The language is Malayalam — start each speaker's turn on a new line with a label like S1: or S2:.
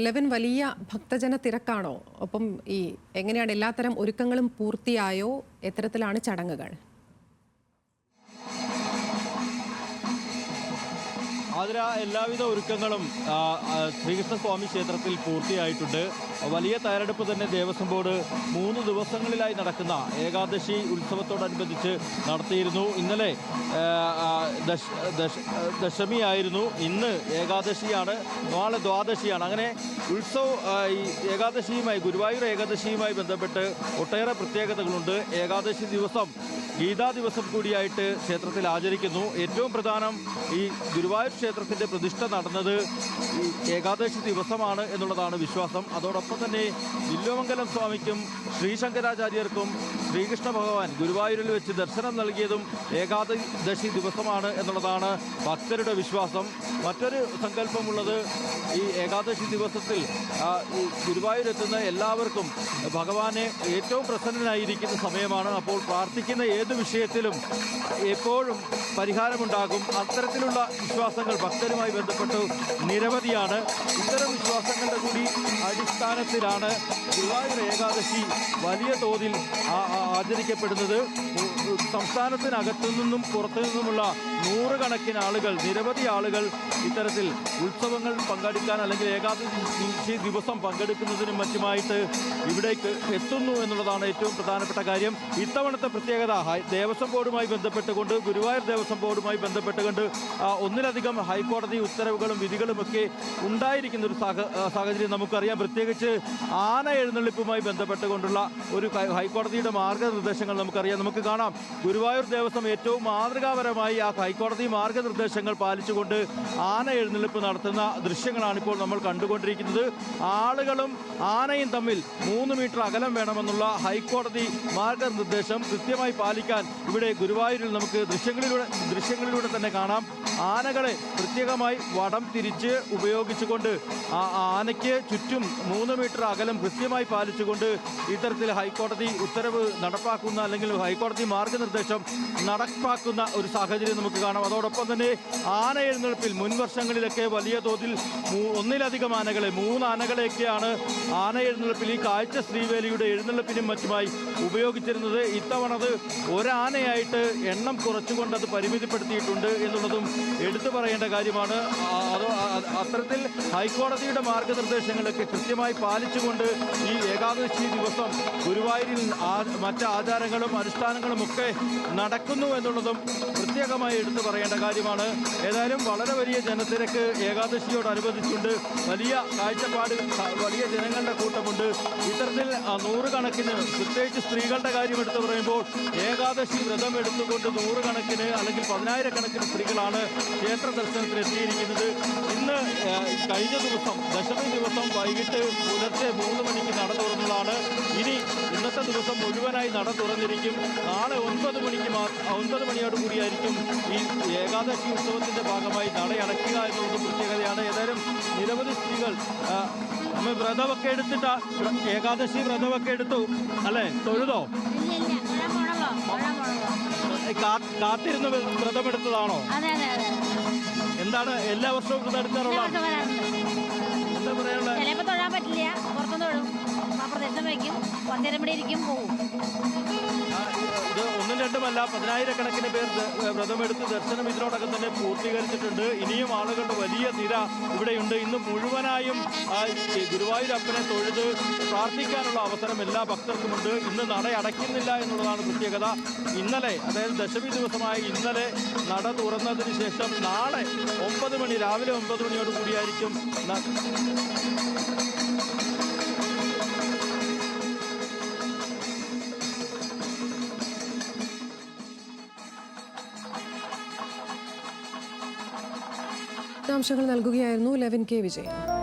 S1: ലെവൻ വലിയ ഭക്തജന തിരക്കാണോ? ഒപ്പം ഈ എങ്ങനെയാണ് എല്ലാത്തരം ഒരുക്കങ്ങളും പൂർത്തിയായോ? എത്തരത്തിലാണ് ചടങ്ങുകൾ?
S2: ആതിര എല്ലാവിധ ഒരുക്കങ്ങളും ശ്രീകൃഷ്ണസ്വാമി ക്ഷേത്രത്തിൽ പൂർത്തിയായിട്ടുണ്ട്. വലിയ തയ്യാറെടുപ്പ് തന്നെ ദേവസ്വം ബോർഡ് മൂന്ന് ദിവസങ്ങളിലായി നടക്കുന്ന ഏകാദശി ഉത്സവത്തോടനുബന്ധിച്ച് നടത്തിയിരുന്നു. ഇന്നലെ ദശമിയായിരുന്നു. ഇന്ന് ഏകാദശിയാണ് നാളെ ദ്വാദശിയാണ്. അങ്ങനെ ഉത്സവ ഏകാദശിയുമായി ഗുരുവായൂർ ഏകാദശിയുമായി ബന്ധപ്പെട്ട് ഒട്ടേറെ പ്രത്യേകതകളുണ്ട്. ഏകാദശി ദിവസം ഗീതാ ദിവസം കൂടിയായിട്ട് ക്ഷേത്രത്തിൽ ആചരിക്കുന്നു. ഏറ്റവും പ്രധാനം ഈ ഗുരുവായൂർ ക്ഷേത്രത്തിന്റെ പ്രതിഷ്ഠ നടന്നത് ഏകാദശി ദിവസമാണ് എന്നുള്ളതാണ് വിശ്വാസം. അതോടൊപ്പം തന്നെ വില്വമംഗലം സ്വാമിക്കും ശ്രീശങ്കരാചാര്യർക്കും ശ്രീകൃഷ്ണ ഭഗവാൻ ഗുരുവായൂരിൽ വെച്ച് ദർശനം നൽകിയതും ഏകാദശി ദിവസമാണ് എന്നുള്ളതാണ് ഭക്തരുടെ വിശ്വാസം. മറ്റൊരു സങ്കല്പമുള്ളത് ഈ ഏകാദശി ദിവസത്തിൽ ഈ ഗുരുവായൂരെത്തുന്ന എല്ലാവർക്കും ഭഗവാനെ ഏറ്റവും പ്രസന്നനായിരിക്കുന്ന സമയമാണ്. അപ്പോൾ പ്രാർത്ഥിക്കുന്ന ഏത് വിഷയത്തിലും എപ്പോഴും പരിഹാരമുണ്ടാകും. അത്തരത്തിലുള്ള വിശ്വാസങ്ങൾ ഭക്തരുമായി ബന്ധപ്പെട്ട്. നിരവധിയാണ് ഇത്തരം വിശ്വാസങ്ങളുടെ കൂടി അടിസ്ഥാനത്തിലാണ് ഗുരുവായൂർ ഏകാദശി വലിയ തോതിൽ ആചരിക്കപ്പെടുന്നത്. സംസ്ഥാനത്തിനകത്തു നിന്നും പുറത്തു നിന്നുമുള്ള നൂറുകണക്കിന് ആളുകൾ നിരവധി ആളുകൾ ഇത്തരത്തിൽ ഉത്സവങ്ങൾ പങ്കെടുക്കാൻ അല്ലെങ്കിൽ ഏകാദശി ദിവസം പങ്കെടുക്കുന്നതിനും മറ്റുമായിട്ട് ഇവിടേക്ക് എത്തുന്നു എന്നുള്ളതാണ് ഏറ്റവും പ്രധാനപ്പെട്ട കാര്യം. ഇത്തവണത്തെ പ്രത്യേകത ദേവസ്വം ബോർഡുമായി ബന്ധപ്പെട്ടുകൊണ്ട് ഗുരുവായൂർ ദേവസ്വം ബോർഡുമായി ബന്ധപ്പെട്ടുകൊണ്ട് ഒന്നിലധികം ഹൈക്കോടതി ഉത്തരവുകളും വിധികളുമൊക്കെ ഉണ്ടായിരിക്കുന്ന ഒരു സാഹചര്യം നമുക്കറിയാം. പ്രത്യേകിച്ച് ആന എഴുന്നള്ളിപ്പുമായി ബന്ധപ്പെട്ടുകൊണ്ടുള്ള ഒരു ഹൈക്കോടതിയുടെ മാർഗനിർദ്ദേശങ്ങൾ നമുക്കറിയാം. നമുക്ക് കാണാം. ഗുരുവായൂർ ദേവസ്വം ഏറ്റവും മാതൃകാപരമായി ആ ഹൈക്കോടതി മാർഗനിർദ്ദേശങ്ങൾ പാലിച്ചുകൊണ്ട് ആന എഴുന്നള്ളിപ്പ് നടത്തുന്ന ദൃശ്യങ്ങളാണ് ഇപ്പോൾ നമ്മൾ കണ്ടുകൊണ്ടിരിക്കുന്നത്. ആളുകളും ആനയും തമ്മിൽ മൂന്ന് മീറ്റർ അകലം വേണമെന്നുള്ള ഹൈക്കോടതി മാർഗനിർദ്ദേശം കൃത്യമായി പാലിക്കാൻ ഇവിടെ ഗുരുവായൂരിൽ നമുക്ക് ദൃശ്യങ്ങളിലൂടെ ദൃശ്യങ്ങളിലൂടെ തന്നെ കാണാം. ആനകളെ പ്രത്യേകമായി വടം തിരിച്ച് ഉപയോഗിച്ചുകൊണ്ട് ആ ആനയ്ക്ക് ചുറ്റും മൂന്ന് മീറ്റർ അകലം കൃത്യമായി പാലിച്ചുകൊണ്ട് ഇത്തരത്തിൽ ഹൈക്കോടതി ഉത്തരവ് നടപ്പാക്കുന്ന അല്ലെങ്കിൽ ഹൈക്കോടതി മാർഗനിർദ്ദേശം നടപ്പാക്കുന്ന ഒരു സാഹചര്യം നമുക്ക് കാണാം. അതോടൊപ്പം തന്നെ ആന എഴുന്നേൽപ്പിൽ മുൻ വർഷങ്ങളിലൊക്കെ വലിയ തോതിൽ ഒന്നിലധികം ആനകളെ മൂന്ന് ആനകളെയൊക്കെയാണ് ആന എഴുന്നേൽപ്പിൽ ഈ കാഴ്ച ശ്രീവേലിയുടെ എഴുന്നള്ളിപ്പിനും മറ്റുമായി ഉപയോഗിച്ചിരുന്നത്. ഇത്തവണ അത് ഒരാനയായിട്ട് എണ്ണം കുറച്ചുകൊണ്ട് അത് പരിമിതിപ്പെടുത്തിയിട്ടുണ്ട് എന്നുള്ളതും എടുത്തു പറയേണ്ട കാര്യമാണ്. അത്തരത്തിൽ ഹൈക്കോടതിയുടെ മാർഗനിർദ്ദേശങ്ങളൊക്കെ കൃത്യമായി പാലിച്ചുകൊണ്ട് ഈ ഏകാദശി ദിവസം ഗുരുവായൂരിൽ മറ്റ് ആചാരങ്ങളും അനുഷ്ഠാനങ്ങളും ഒക്കെ നടക്കുന്നു എന്നുള്ളതും പ്രത്യേകമായി എടുത്തു പറയേണ്ട കാര്യമാണ്. ഏതായാലും വളരെ വലിയ ജനത്തിരക്ക് ഏകാദശിയോടനുബന്ധിച്ചുണ്ട്. വലിയ കാഴ്ചപ്പാട് വലിയ ജനങ്ങളുടെ കൂട്ടമുണ്ട്. ഇത്തരത്തിൽ നൂറുകണക്കിന് പ്രത്യേകിച്ച് സ്ത്രീകളുടെ കാര്യം എടുത്തു പറയുമ്പോൾ ഏകാദശി വ്രതം എടുത്തുകൊണ്ട് നൂറുകണക്കിന് അല്ലെങ്കിൽ പതിനായിരക്കണക്കിന് സ്ത്രീകളാണ് ക്ഷേത്ര ദർശനത്തിന് എത്തിയിരിക്കുന്നത് ഇന്ന് കഴിഞ്ഞ ദിവസം ദശമി ദിവസം വൈകിട്ട് പുലർച്ചെ മൂന്ന് മണിക്ക് നട തുറന്നതാണ്. ഇനി ഇന്നത്തെ ദിവസം മുഴുവനായി നട തുറന്നിരിക്കും. നാളെ ഒൻപത് മണിക്ക് ഒൻപത് മണിയോട് കൂടിയായിരിക്കും ഈ ഏകാദശി ഉത്സവത്തിന്റെ ഭാഗമായി നട അടയ്ക്കുക എന്നുള്ളത് പ്രത്യേകതയാണ്. ഏതായാലും നിരവധി സ്ത്രീകൾ നമ്മൾ വ്രതമൊക്കെ എടുത്തിട്ടാ ഏകാദശി വ്രതമൊക്കെ എടുത്തു അല്ലേ? തൊഴുതോ? കാത്തിരുന്ന് വ്ര- വ്രതമെടുത്തതാണോ എന്താണ് എല്ലാ വർഷവും എടുക്കാറുള്ളതാണ് എന്താ പറയാനുള്ള
S3: ചിലപ്പോൾ തൊഴാൻ പറ്റില്ല. പുറത്തുനിന്ന് തൊഴും. ആ പ്രദേശം വയ്ക്കും കുറച്ചേരം ഇവിടെ ഇരിക്കും പോവും.
S2: രണ്ടുമല്ല പതിനായിരക്കണക്കിന് പേർ വ്രതമെടുത്ത് ദർശനം ഇതിനോടകം തന്നെ പൂർത്തീകരിച്ചിട്ടുണ്ട്. ഇനിയും ആളുകളുടെ വലിയ നിര ഇവിടെയുണ്ട്. ഇന്ന് മുഴുവനായും ഗുരുവായൂരപ്പനെ തൊഴുത് പ്രാർത്ഥിക്കാനുള്ള അവസരം എല്ലാ ഭക്തർക്കുമുണ്ട്. ഇന്ന് നട അടയ്ക്കുന്നില്ല എന്നുള്ളതാണ് പ്രത്യേകത. ഇന്നലെ അതായത് ദശമി ദിവസമായ ഇന്നലെ നട തുറന്നതിന് ശേഷം നാളെ ഒമ്പത് മണി രാവിലെ ഒമ്പത് മണിയോട് കൂടിയായിരിക്കും
S1: വിശദാംശങ്ങൾ നൽകുകയായിരുന്നു ലെവിൻ കെ വിജയൻ.